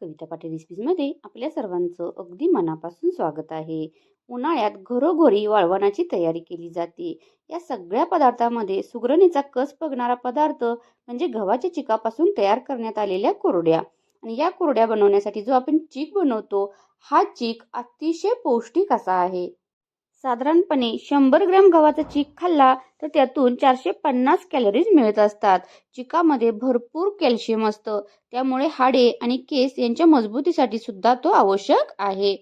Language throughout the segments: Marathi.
कविता पाटील रेसिपीजमध्ये आपल्या सर्वांचं अगदी मनापासून स्वागत आहे. उन्हाळ्यात घरोघरी वाळवणाची तयारी केली जाते. या सगळ्या पदार्थामध्ये सुगरणीचा कस बघणारा पदार्थ म्हणजे गव्हाच्या चिकापासून तयार करण्यात आलेल्या कोरड्या. आणि या कोरड्या बनवण्यासाठी जो आपण चीक बनवतो हा चीक अतिशय पौष्टिक असा आहे. साधारणपणे शंभर ग्रॅम गव्हाचा चीक खाल्ला तर त्यातून चारशे पन्नास कॅलरीज मिळत असतात. चिकामध्ये भरपूर कॅल्शियम असतं. त्यामुळे हाडे आणि केस यांच्या मजबूतीसाठी सुद्धा तो आवश्यक आहे.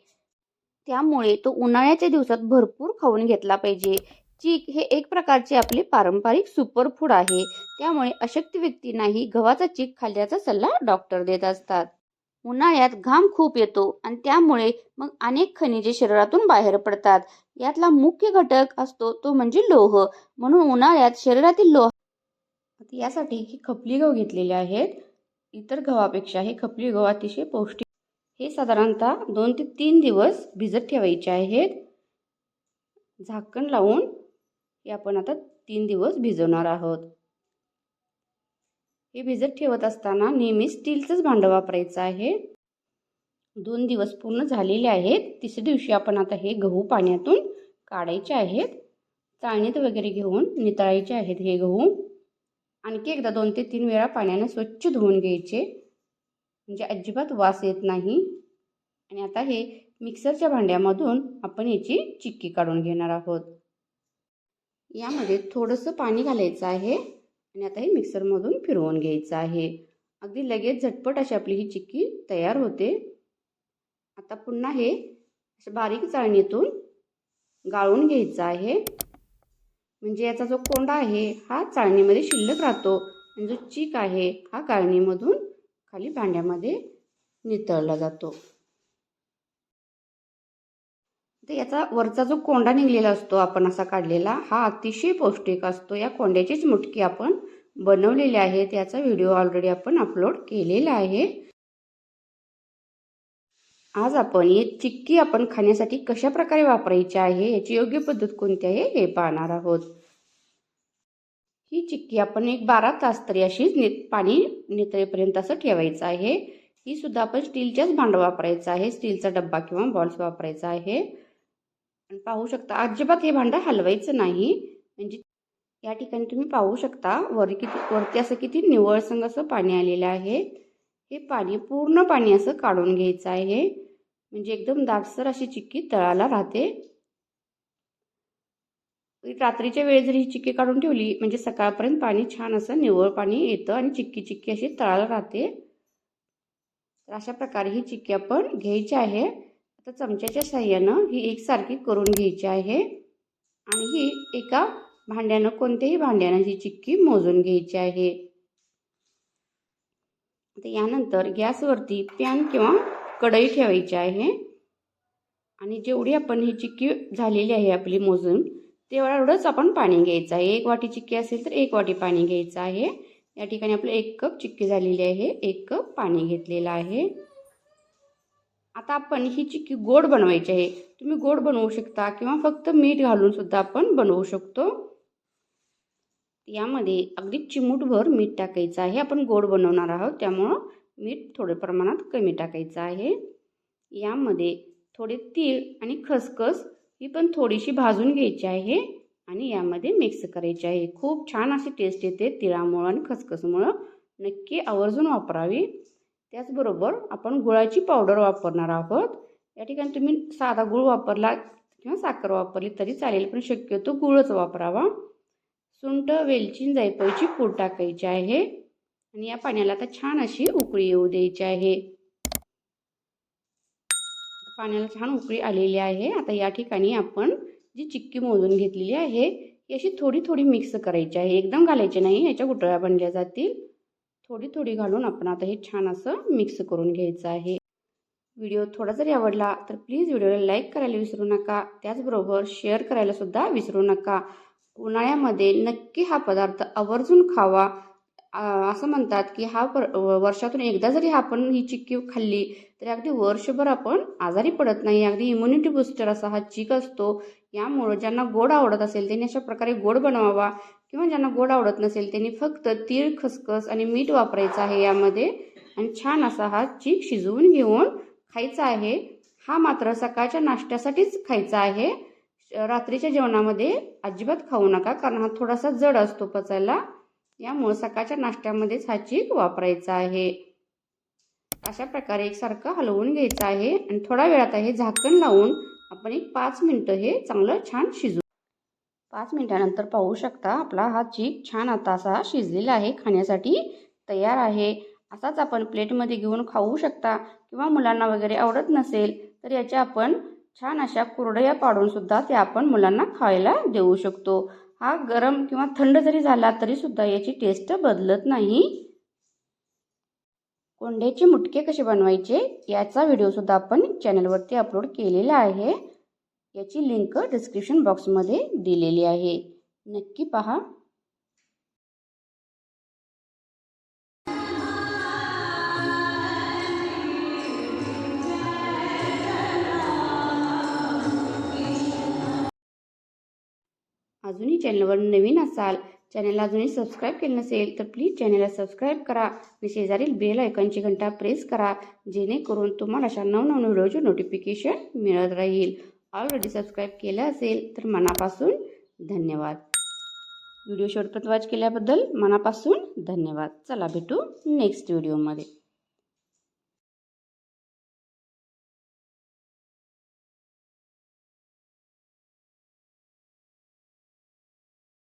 त्यामुळे तो उन्हाळ्याच्या दिवसात भरपूर खाऊन घेतला पाहिजे. चीक हे एक प्रकारचे आपले पारंपरिक सुपरफूड आहे. त्यामुळे अशक्त व्यक्तींनाही गव्हाचा चीक खाल्ल्याचा सल्ला डॉक्टर देत असतात. उन्हाळ्यात घाम खूप येतो आणि त्यामुळे मग अनेक खनिजे शरीरातून बाहेर पडतात. यातला मुख्य घटक असतो तो म्हणजे लोह. म्हणून उन्हाळ्यात शरीरातील लोह यासाठी ही खपली गहू घेतलेले आहेत. इतर गव्हापेक्षा हे खपली गहू अतिशय पौष्टिक हे साधारणतः दोन ते तीन दिवस भिजत ठेवायचे आहेत. झाकण लावून हे आपण आता तीन दिवस भिजवणार आहोत. हे भिजत ठेवत असताना नेहमी स्टीलचंच भांडं वापरायचं आहे. दोन दिवस पूर्ण झालेले आहेत. तिसऱ्या दिवशी आपण आता हे गहू पाण्यातून काढायचे आहेत. चाळणीत वगैरे घेऊन नितळायचे आहेत हे गहू. आणखी एकदा दोन ते तीन वेळा पाण्याने स्वच्छ धुवून घ्यायचे. म्हणजे अजिबात वास येत नाही. आणि आता हे मिक्सरच्या भांड्यामधून आपण याची चिक्की काढून घेणार आहोत. यामध्ये थोडंसं पाणी घालायचं आहे. आणि आता हे मिक्सरमधून फिरवून घ्यायचं आहे. अगदी लगेच झटपट अशी आपली ही चिक्की तयार होते. आता पुन्हा हे अशा बारीक चाळणीतून गाळून घ्यायचं आहे. म्हणजे याचा जो कोंडा आहे हा चाळणीमध्ये शिल्लक राहतो. आणि जो चीक आहे हा गाळणीमधून खाली भांड्यामध्ये नितळला जातो. तर याचा वरचा जो कोंडा निघलेला असतो आपण असा काढलेला हा अतिशय पौष्टिक असतो. या कोंड्याचीच मुटकी आपण बनवलेली आहे. त्याचा व्हिडिओ ऑलरेडी आपण अपलोड केलेला आहे. आज आपण ही चिक्की आपण खाण्यासाठी कशा प्रकारे वापरायची आहे याची योग्य पद्धत कोणती आहे हे पाहणार आहोत. ही चिक्की आपण एक बारा तास तरी अशीच नि पाणी नितळेपर्यंत असं ठेवायचं आहे. ही सुद्धा आपण स्टीलच्याच भांडं वापरायचं आहे. स्टीलचा डब्बा किंवा बॉल्स वापरायचा आहे. आणि पाहू शकता अजिबात हे भांडं हलवायचं नाही. म्हणजे या ठिकाणी तुम्ही पाहू शकता वर किती वरती असं किती निवळसंग असं पाणी आलेलं आहे. हे पाणी पूर्ण पाणी असं काढून घ्यायचं आहे. म्हणजे एकदम दाटसर अशी चिक्की तळाला राहते. रात्रीच्या वेळी जर ही चिक्की काढून ठेवली म्हणजे सकाळपर्यंत पाणी छान असं निवळ पाणी येतं आणि चिक्की चिक्की अशी तळाला राहते. तर अशा प्रकारे ही चिक्की आपण घ्यायची आहे. तर चमच्याच्या साह्यानं ही एकसारखी करून घ्यायची आहे. आणि ही एका भांड्यानं कोणत्याही भांड्यानं ही चिक्की मोजून घ्यायची आहे. तर यानंतर गॅसवरती पॅन किंवा कढई ठेवायची आहे. आणि जेवढी आपण ही चिक्की झालेली आहे आपली मोजून तेवढा एवढंच आपण पाणी घ्यायचं आहे. एक वाटी चिक्की असेल तर एक वाटी पाणी घ्यायचं आहे. या ठिकाणी आपलं एक कप चिक्की झालेली आहे. एक कप पाणी घेतलेलं आहे. आता आपण ही चिक्की गोड बनवायची आहे. तुम्ही गोड बनवू शकता किंवा फक्त मीठ घालून सुद्धा आपण बनवू शकतो. यामध्ये अगदी चिमूटभर मीठ टाकायचं आहे. आपण गोड बनवणार आहोत. त्यामुळं मीठ थोड्या प्रमाणात कमी टाकायचं आहे. यामध्ये थोडे तीळ आणि खसखस ही पण थोडीशी भाजून घ्यायची आहे आणि यामध्ये मिक्स करायची आहे. खूप छान अशी टेस्ट येते तिळामुळं आणि खसखसमुळं. नक्की आवर्जून वापरावी. त्याचबरोबर आपण गुळाची पावडर वापरणार आहोत. या ठिकाणी तुम्ही साधा गुळ वापरला किंवा साखर वापरली तरी चालेल पण शक्यतो गुळच वापरावा. सुंठ वेलची जायफळची पूड टाकायची आहे. आणि या पाण्याला आता छान अशी उकळी येऊ द्यायची आहे. पाण्याला छान उकळी आलेली आहे. आता या ठिकाणी आपण जी चिक्की मोजून घेतलेली आहे ही अशी थोडी थोडी मिक्स करायची आहे. एकदम घालायची नाही याच्या गुटळ्या बनल्या जातील. थोडी थोडी घालून आपण आता हे छान असं मिक्स करून घ्यायचं आहे. व्हिडिओ थोडा जरी आवडला तर प्लीज व्हिडिओला लाईक करायला विसरू नका. त्याचबरोबर शेअर करायला सुद्धा विसरू नका. उन्हाळ्यामध्ये नक्की हा पदार्थ आवर्जून खावा. असं म्हणतात की हा पर वर्षातून एकदा जरी आपण ही चिक्की खाल्ली तरी अगदी वर्षभर आपण आजारी पडत नाही. अगदी इम्युनिटी बुस्टर असा हा चिक असतो. यामुळं ज्यांना गोड आवडत असेल त्यांनी अशा प्रकारे गोड बनवावा. किंवा ज्यांना गोड आवडत नसेल त्यांनी फक्त तीळ खसखस आणि मीठ वापरायचं आहे यामध्ये. आणि छान असा हा चीक शिजवून घेऊन खायचा आहे. हा मात्र सकाळच्या नाश्त्यासाठीच खायचा आहे. रात्रीच्या जेवणामध्ये अजिबात खाऊ नका कारण हा थोडासा जड असतो पचायला. यामुळे सकाळच्या नाश्त्यामध्येच हा चीक वापरायचा आहे. अशा प्रकारे एकसारखं हलवून घ्यायचं आहे. आणि थोड्या वेळात हे झाकण लावून आपण एक पाच मिनटं हे चांगलं छान शिजू पाच मिनिटानंतर पाहू शकता आपला हा चीक छान आता असा शिजलेला आहे खाण्यासाठी तयार आहे. असाच आपण प्लेटमध्ये घेऊन खाऊ शकता किंवा मुलांना वगैरे आवडत नसेल तर याच्या आपण छान अशा कुरडया पाडूनसुद्धा त्या ते आपण मुलांना खायला देऊ शकतो. हा गरम किंवा थंड जरी झाला तरीसुद्धा याची टेस्ट बदलत नाही. कोंड्याचे मुटके कसे बनवायचे याचा व्हिडिओसुद्धा आपण चॅनलवरती अपलोड केलेला आहे. याची लिंक डिस्क्रिप्शन बॉक्समध्ये दिलेली आहे. नक्की पहा. अजूनही चॅनलवर नवीन असाल चॅनलला अजूनही सबस्क्राईब केलं नसेल तर प्लीज चॅनलला सबस्क्राईब करा आणि शेजारील बेल आयकॉनची घंटा प्रेस करा जेणेकरून तुम्हाला अशा नवनवीन व्हिडिओचे नोटिफिकेशन मिळत राहील. ऑलरेडी सबस्क्राईब केलं असेल तर मनापासून धन्यवाद. व्हिडिओ शेवटपर्यंत वॉच केल्याबद्दल मनापासून धन्यवाद. चला भेटू नेक्स्ट व्हिडिओमध्ये